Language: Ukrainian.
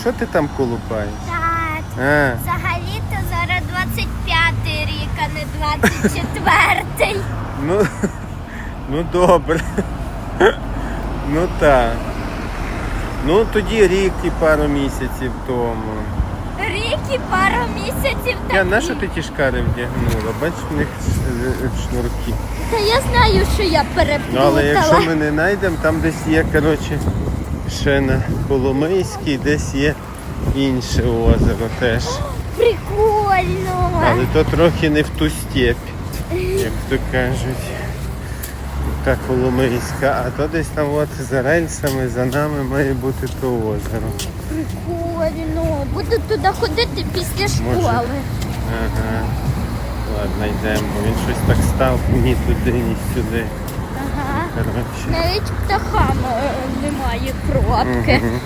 Що ти там колупаєш? Так. А, Взагалі-то зараз 25-й рік, а не 24-й. ну, ну добре. Ну так. Ну тоді рік і пару місяців тому. Рік і пару місяців Я тому. на що ти ті шкари вдягнула? Бачиш, в них е, шнурки. Та я знаю, що я Ну, але якщо ми не знайдемо, там десь є, коротше, ще на Коломийській, десь є інше озеро теж. Прикольно. Але то трохи не в ту степь, як то кажуть. Та Коломийська, а то десь там от за рельсами, за нами має бути то озеро. Прикольно. Буду туди ходити після школи. Ага. Ладно, йдемо, бо він щось так став ні туди, ні сюди. Навіть птахам е, немає кропки. Мгм.